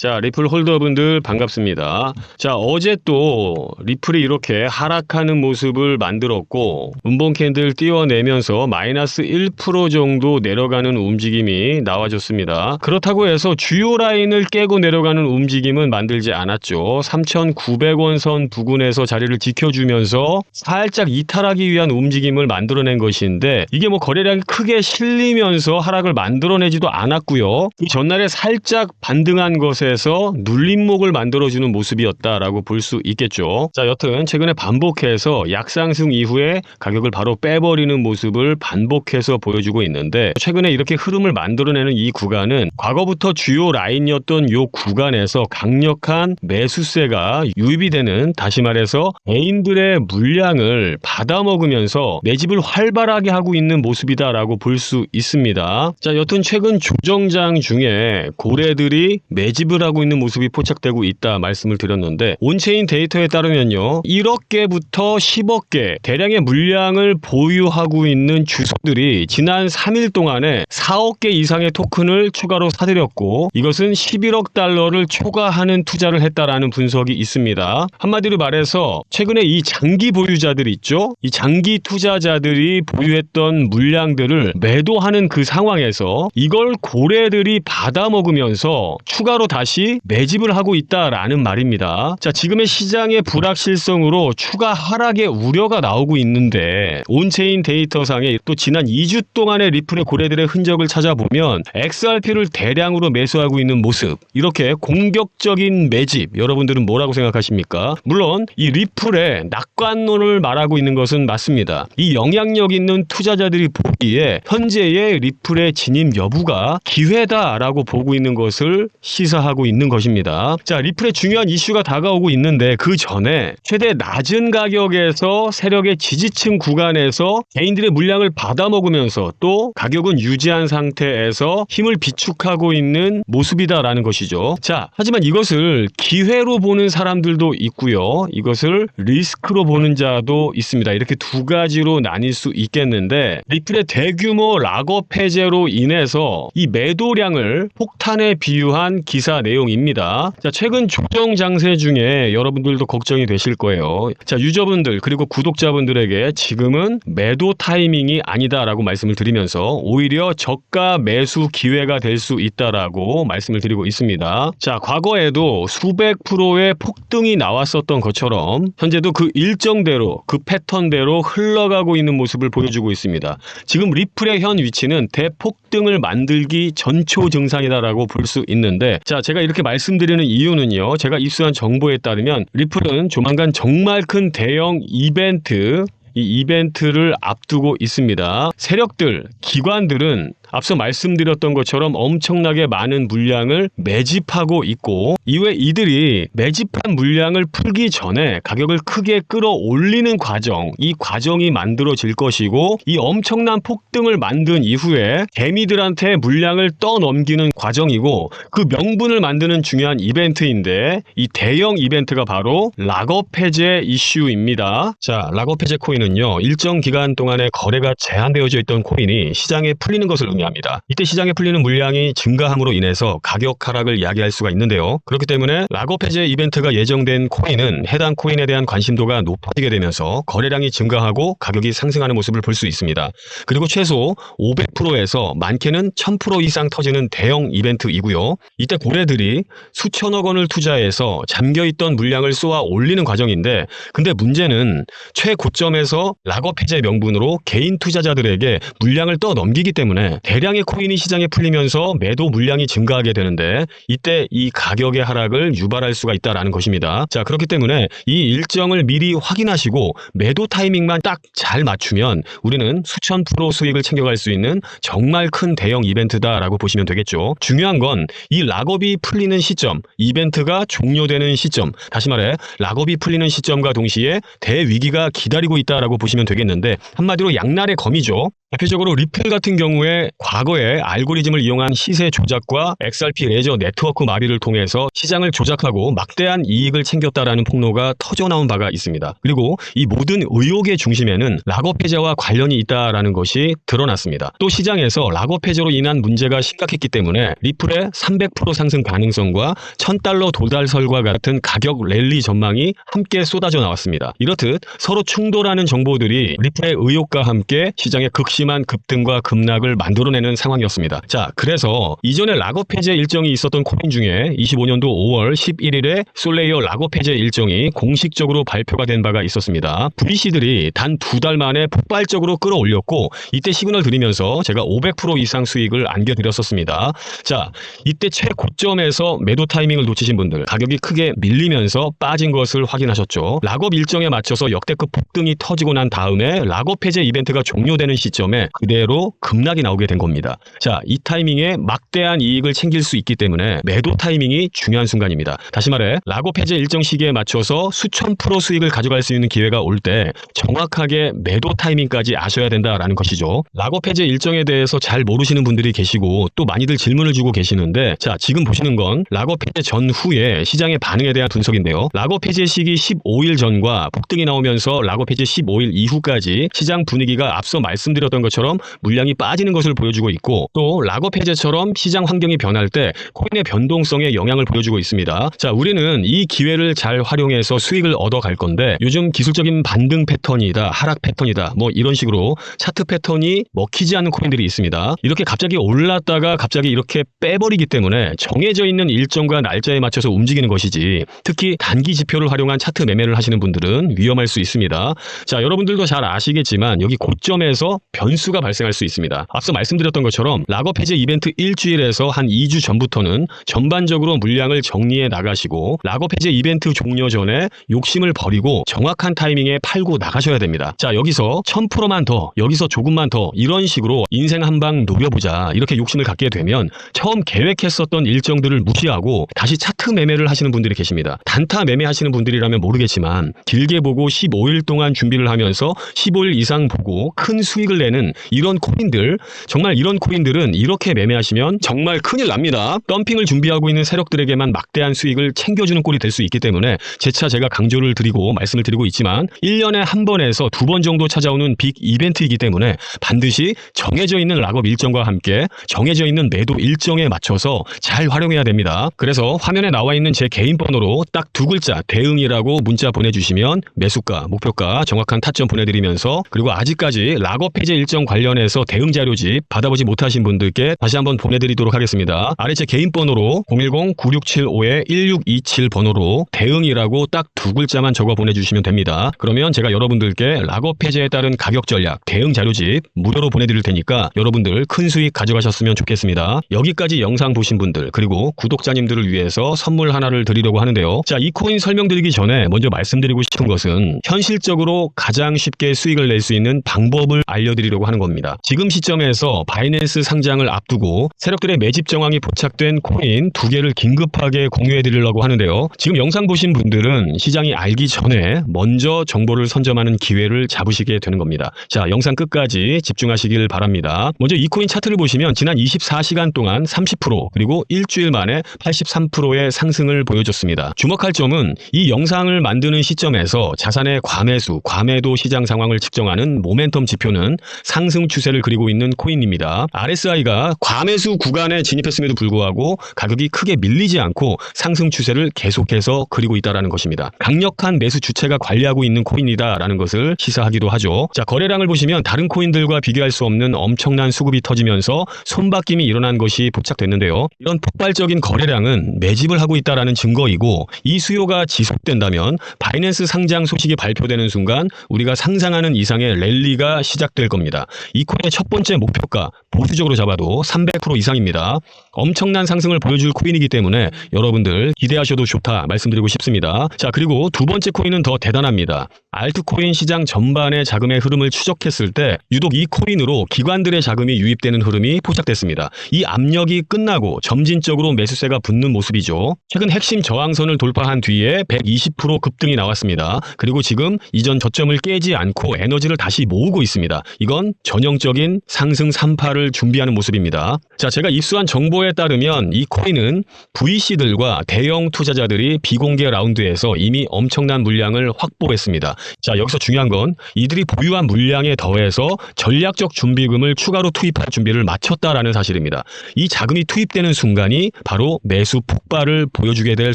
자, 리플 홀더분들 반갑습니다. 자, 어제 또 리플이 이렇게 하락하는 모습을 만들었고, 운봉 캔들 띄워내면서 마이너스 1% 정도 내려가는 움직임이 나와줬습니다. 그렇다고 해서 주요 라인을 깨고 내려가는 움직임은 만들지 않았죠. 3,900원 선 부근에서 자리를 지켜주면서 살짝 이탈하기 위한 움직임을 만들어낸 것인데, 이게 뭐 거래량이 크게 실리면서 하락을 만들어내지도 않았고요. 이 전날에 살짝 반등한 것에 서 눌림목을 만들어주는 모습이었다라고 볼 수 있겠죠. 자, 여튼 최근에 반복해서 약상승 이후에 가격을 바로 빼버리는 모습을 반복해서 보여주고 있는데 최근에 이렇게 흐름을 만들어내는 이 구간은 과거부터 주요 라인이었던 요 구간에서 강력한 매수세가 유입이 되는 다시 말해서 개인들의 물량을 받아먹으면서 매집을 활발하게 하고 있는 모습이다라고 볼 수 있습니다. 자, 여튼 최근 조정장 중에 고래들이 매집을 하고 있는 모습이 포착되고 있다 말씀을 드렸는데 온체인 데이터에 따르면요. 1억 개부터 10억 개 대량의 물량을 보유하고 있는 주소들이 지난 3일 동안에 4억 개 이상의 토큰을 추가로 사들였고 이것은 11억 달러를 초과하는 투자를 했다라는 분석이 있습니다. 한마디로 말해서 최근에 이 장기 보유자들 있죠? 이 장기 투자자들이 보유했던 물량들을 매도하는 그 상황에서 이걸 고래들이 받아먹으면서 추가로 다시 매집을 하고 있다라는 말입니다. 자, 지금의 시장의 불확실성으로 추가 하락의 우려가 나오고 있는데 온체인 데이터상에 또 지난 2주 동안의 리플의 고래들의 흔적을 찾아보면 XRP를 대량으로 매수하고 있는 모습 이렇게 공격적인 매집 여러분들은 뭐라고 생각하십니까? 물론 이 리플의 낙관론을 말하고 있는 것은 맞습니다. 이 영향력 있는 투자자들이 보기에 현재의 리플의 진입 여부가 기회다라고 보고 있는 것을 시사하고 있는 것입니다. 자, 리플의 중요한 이슈가 다가오고 있는데 그 전에 최대 낮은 가격에서 세력의 지지층 구간에서 개인들의 물량을 받아먹으면서 또 가격은 유지한 상태에서 힘을 비축하고 있는 모습이다라는 것이죠. 자, 하지만 이것을 기회로 보는 사람들도 있고요. 이것을 리스크로 보는 자도 있습니다. 이렇게 두 가지로 나뉠 수 있겠는데 리플의 대규모 락업 해제로 인해서 이 매도량을 폭탄에 비유한 기사 내용입니다. 자, 최근 조정 장세 중에 여러분들도 걱정이 되실 거예요. 자, 유저분들 그리고 구독자분들에게 지금은 매도 타이밍이 아니다라고 말씀을 드리면서 오히려 저가 매수 기회가 될 수 있다라고 말씀을 드리고 있습니다. 자, 과거에도 수백 프로의 폭등이 나왔었던 것처럼 현재도 그 일정대로 그 패턴대로 흘러가고 있는 모습을 보여주고 있습니다. 지금 리플의 현 위치는 대폭등을 만들기 전초 증상이다라고 볼 수 있는데 자, 제가 이렇게 말씀드리는 이유는요. 제가 입수한 정보에 따르면 리플은 조만간 정말 큰 대형 이벤트 이 이벤트를 앞두고 있습니다. 세력들, 기관들은 앞서 말씀드렸던 것처럼 엄청나게 많은 물량을 매집하고 있고 이후에 이들이 매집한 물량을 풀기 전에 가격을 크게 끌어올리는 과정 이 과정이 만들어질 것이고 이 엄청난 폭등을 만든 이후에 개미들한테 물량을 떠넘기는 과정이고 그 명분을 만드는 중요한 이벤트인데 이 대형 이벤트가 바로 락업 해제 이슈입니다. 자, 락업 해제 코인은요. 일정 기간 동안에 거래가 제한되어져 있던 코인이 시장에 풀리는 것을 의미합니다. 이때 시장에 풀리는 물량이 증가함으로 인해서 가격 하락을 이야기할 수가 있는데요. 그렇기 때문에 락업 해제 이벤트가 예정된 코인은 해당 코인에 대한 관심도가 높아지게 되면서 거래량이 증가하고 가격이 상승하는 모습을 볼 수 있습니다. 그리고 최소 500%에서 많게는 1000% 이상 터지는 대형 이벤트이고요. 이때 고래들이 수천억 원을 투자해서 잠겨있던 물량을 쏘아 올리는 과정인데 근데 문제는 최고점에서 락업 해제 명분으로 개인 투자자들에게 물량을 떠넘기기 때문에 대량의 코인이 시장에 풀리면서 매도 물량이 증가하게 되는데 이때 이 가격의 하락을 유발할 수가 있다라는 것입니다. 자 그렇기 때문에 이 일정을 미리 확인하시고 매도 타이밍만 딱 잘 맞추면 우리는 수천 프로 수익을 챙겨갈 수 있는 정말 큰 대형 이벤트다라고 보시면 되겠죠. 중요한 건 이 락업이 풀리는 시점, 이벤트가 종료되는 시점, 다시 말해 락업이 풀리는 시점과 동시에 대위기가 기다리고 있다라고 보시면 되겠는데 한마디로 양날의 검이죠. 대표적으로 리플 같은 경우에 과거에 알고리즘을 이용한 시세 조작과 XRP 레저 네트워크 마비를 통해서 시장을 조작하고 막대한 이익을 챙겼다라는 폭로가 터져나온 바가 있습니다. 그리고 이 모든 의혹의 중심에는 락업 해제와 관련이 있다라는 것이 드러났습니다. 또 시장에서 락업 해제로 인한 문제가 심각했기 때문에 리플의 300% 상승 가능성과 1000달러 도달설과 같은 가격 랠리 전망이 함께 쏟아져 나왔습니다. 이렇듯 서로 충돌하는 정보들이 리플의 의혹과 함께 시장의 극 심한 급등과 급락을 만들어내는 상황이었습니다. 자, 그래서 이전에 락업 해제 일정이 있었던 코인 중에 25년도 5월 11일에 솔레이어 락업 해제 일정이 공식적으로 발표가 된 바가 있었습니다. VC들이 단 두 달 만에 폭발적으로 끌어올렸고 이때 시그널 드리면서 제가 500% 이상 수익을 안겨드렸었습니다. 자, 이때 최고점에서 매도 타이밍을 놓치신 분들 가격이 크게 밀리면서 빠진 것을 확인하셨죠. 락업 일정에 맞춰서 역대급 폭등이 터지고 난 다음에 락업 해제 이벤트가 종료되는 시점 에 그대로 급락이 나오게 된 겁니다. 자, 이 타이밍에 막대한 이익을 챙길 수 있기 때문에 매도 타이밍이 중요한 순간입니다. 다시 말해 락업 해제 일정 시기에 맞춰서 수천 프로 수익을 가져갈 수 있는 기회가 올 때 정확하게 매도 타이밍까지 아셔야 된다라는 것이죠. 락업 해제 일정에 대해서 잘 모르시는 분들이 계시고 또 많이들 질문을 주고 계시는데 자 지금 보시는 건 락업 해제 전후에 시장의 반응에 대한 분석인데요. 락업 해제 시기 15일 전과 폭등이 나오면서 락업 해제 15일 이후까지 시장 분위기가 앞서 말씀드렸 던 것처럼 물량이 빠지는 것을 보여주고 있고 또 락업 해제처럼 시장 환경이 변할 때 코인의 변동성에 영향을 보여주고 있습니다. 자 우리는 이 기회를 잘 활용해서 수익을 얻어갈 건데 요즘 기술적인 반등 패턴이다 하락 패턴이다 뭐 이런 식으로 차트 패턴이 먹히지 않는 코인들이 있습니다. 이렇게 갑자기 올랐다가 갑자기 이렇게 빼버리기 때문에 정해져 있는 일정과 날짜에 맞춰서 움직이는 것이지 특히 단기 지표를 활용한 차트 매매를 하시는 분들은 위험할 수 있습니다. 자 여러분들도 잘 아시겠지만 여기 고점에서 변 수가 발생할 수 있습니다. 앞서 말씀드렸던 것처럼 락업 해제 이벤트 일주일에서 한 2주 전부터는 전반적으로 물량을 정리해 나가시고 락업 해제 이벤트 종료 전에 욕심을 버리고 정확한 타이밍에 팔고 나가셔야 됩니다. 자 여기서 1000%만 더 여기서 조금만 더 이런 식으로 인생 한 방 노려보자 이렇게 욕심을 갖게 되면 처음 계획했었던 일정들을 무시하고 다시 차트 매매를 하시는 분들이 계십니다. 단타 매매하시는 분들이라면 모르겠지만 길게 보고 15일 동안 준비를 하면서 15일 이상 보고 큰 수익을 내는 이런 코인들 정말 이런 코인들은 이렇게 매매하시면 정말 큰일 납니다. 덤핑을 준비하고 있는 세력들에게만 막대한 수익을 챙겨주는 꼴이 될 수 있기 때문에 재차 제가 강조를 드리고 말씀을 드리고 있지만 1년에 한 번에서 두 번 정도 찾아오는 빅 이벤트이기 때문에 반드시 정해져 있는 락업 일정과 함께 정해져 있는 매도 일정에 맞춰서 잘 활용해야 됩니다. 그래서 화면에 나와 있는 제 개인 번호로 딱 두 글자 대응이라고 문자 보내주시면 매수가, 목표가 정확한 타점 보내드리면서 그리고 아직까지 락업 해제 일정 관련해서 대응 자료집 받아보지 못하신 분들께 다시 한번 보내드리도록 하겠습니다. 아래 제 개인 번호로 010-9675-1627 번호로 대응이라고 딱 두 글자만 적어 보내주시면 됩니다. 그러면 제가 여러분들께 락업 해제에 따른 가격 전략, 대응 자료집 무료로 보내드릴 테니까 여러분들 큰 수익 가져가셨으면 좋겠습니다. 여기까지 영상 보신 분들 그리고 구독자님들을 위해서 선물 하나를 드리려고 하는데요. 자, 이 코인 설명드리기 전에 먼저 말씀드리고 싶은 것은 현실적으로 가장 쉽게 수익을 낼 수 있는 방법을 알려드리려고 하는 겁니다. 지금 시점에서 바이낸스 상장을 앞두고 세력들의 매집 정황이 포착된 코인 두 개를 긴급하게 공유해 드리려고 하는데요. 지금 영상 보신 분들은 시장이 알기 전에 먼저 정보를 선점하는 기회를 잡으시게 되는 겁니다. 자, 영상 끝까지 집중하시길 바랍니다. 먼저 이 코인 차트를 보시면 지난 24시간 동안 30% 그리고 일주일 만에 83%의 상승을 보여줬습니다. 주목할 점은 이 영상을 만드는 시점에서 자산의 과매수, 과매도 시장 상황을 측정하는 모멘텀 지표는 상승 추세를 그리고 있는 코인입니다. RSI가 과매수 구간에 진입했음에도 불구하고 가격이 크게 밀리지 않고 상승 추세를 계속해서 그리고 있다는 것입니다. 강력한 매수 주체가 관리하고 있는 코인이다라는 것을 시사하기도 하죠. 자, 거래량을 보시면 다른 코인들과 비교할 수 없는 엄청난 수급이 터지면서 손바뀜이 일어난 것이 포착됐는데요. 이런 폭발적인 거래량은 매집을 하고 있다라는 증거이고 이 수요가 지속된다면 바이낸스 상장 소식이 발표되는 순간 우리가 상상하는 이상의 랠리가 시작될 겁니다. 이 코인의 첫 번째 목표가 보수적으로 잡아도 300% 이상입니다. 엄청난 상승을 보여줄 코인이기 때문에 여러분들 기대하셔도 좋다 말씀드리고 싶습니다. 자 그리고 두 번째 코인은 더 대단합니다. 알트코인 시장 전반의 자금의 흐름을 추적했을 때 유독 이 코인으로 기관들의 자금이 유입되는 흐름이 포착됐습니다. 이 압력이 끝나고 점진적으로 매수세가 붙는 모습이죠. 최근 핵심 저항선을 돌파한 뒤에 120% 급등이 나왔습니다. 그리고 지금 이전 저점을 깨지 않고 에너지를 다시 모으고 있습니다. 이건 보면 전형적인 상승 3파를 준비하는 모습입니다. 자, 제가 입수한 정보에 따르면 이 코인은 VC들과 대형 투자자들이 비공개 라운드에서 이미 엄청난 물량을 확보했습니다. 자, 여기서 중요한 건 이들이 보유한 물량에 더해서 전략적 준비금을 추가로 투입할 준비를 마쳤다라는 사실입니다. 이 자금이 투입되는 순간이 바로 매수 폭발을 보여주게 될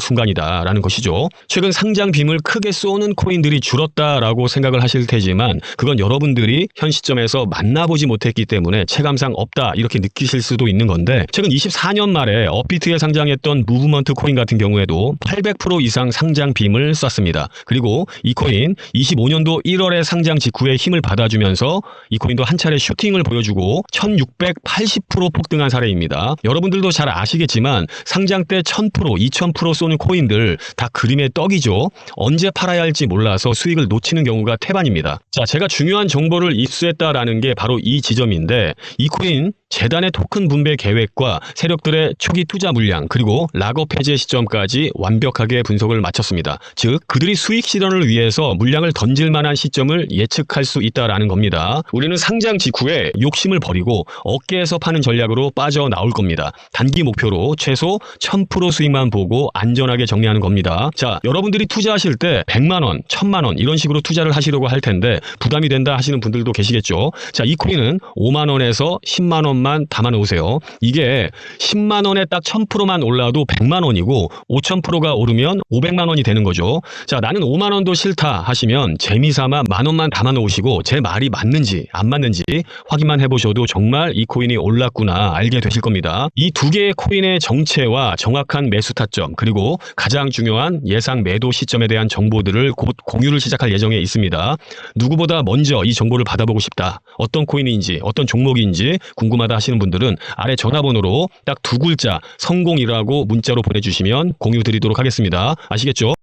순간이다라는 것이죠. 최근 상장 빔을 크게 쏘는 코인들이 줄었다라고 생각을 하실 테지만 그건 여러분들이 현 시점에서 만나보지 못했기 때문에 체감상 없다 이렇게 느끼실 수도 있는 건데 최근 24년 말에 업비트에 상장했던 무브먼트 코인 같은 경우에도 800% 이상 상장 빔을 쐈습니다. 그리고 이 코인 25년도 1월에 상장 직후에 힘을 받아주면서 이 코인도 한 차례 슈팅을 보여주고 1680% 폭등한 사례입니다. 여러분들도 잘 아시겠지만 상장 때 1000%, 2000% 쏘는 코인들 다 그림의 떡이죠. 언제 팔아야 할지 몰라서 수익을 놓치는 경우가 태반입니다. 자, 제가 중요한 정보를 입수했다라는 게 바로 이 지점인데 이 코인 재단의 토큰 분배 계획과 세력들의 초기 투자 물량 그리고 락업 해제 시점까지 완벽하게 분석을 마쳤습니다. 즉 그들이 수익 실현을 위해서 물량을 던질 만한 시점을 예측할 수 있다라는 겁니다. 우리는 상장 직후에 욕심을 버리고 어깨에서 파는 전략으로 빠져나올 겁니다. 단기 목표로 최소 1000% 수익만 보고 안전하게 정리하는 겁니다. 자, 여러분들이 투자하실 때 100만 원, 1000만 원 이런 식으로 투자를 하시려고 할 텐데 부담이 된다 하시는 분들도 계시겠죠. 자, 이 코인은 5만 원에서 10만 원만 담아 놓으세요. 이게 10만 원에 딱 1000%만 올라도 100만 원이고 5000%가 오르면 500만 원이 되는 거죠. 자, 나는 5만 원도 싫다 하시면 재미삼아 만 원만 담아 놓으시고 제 말이 맞는지 안 맞는지 확인만 해 보셔도 정말 이 코인이 올랐구나 알게 되실 겁니다. 이 두 개의 코인의 정체와 정확한 매수 타점 그리고 가장 중요한 예상 매도 시점에 대한 정보들을 곧 공유를 시작할 예정에 있습니다. 누구보다 먼저 이 정보를 받아보고 싶다. 어떤 코인인지 어떤 종목인지 궁금하다 하시는 분들은 아래 전화번호로 딱 두 글자 성공이라고 문자로 보내주시면 공유 드리도록 하겠습니다. 아시겠죠?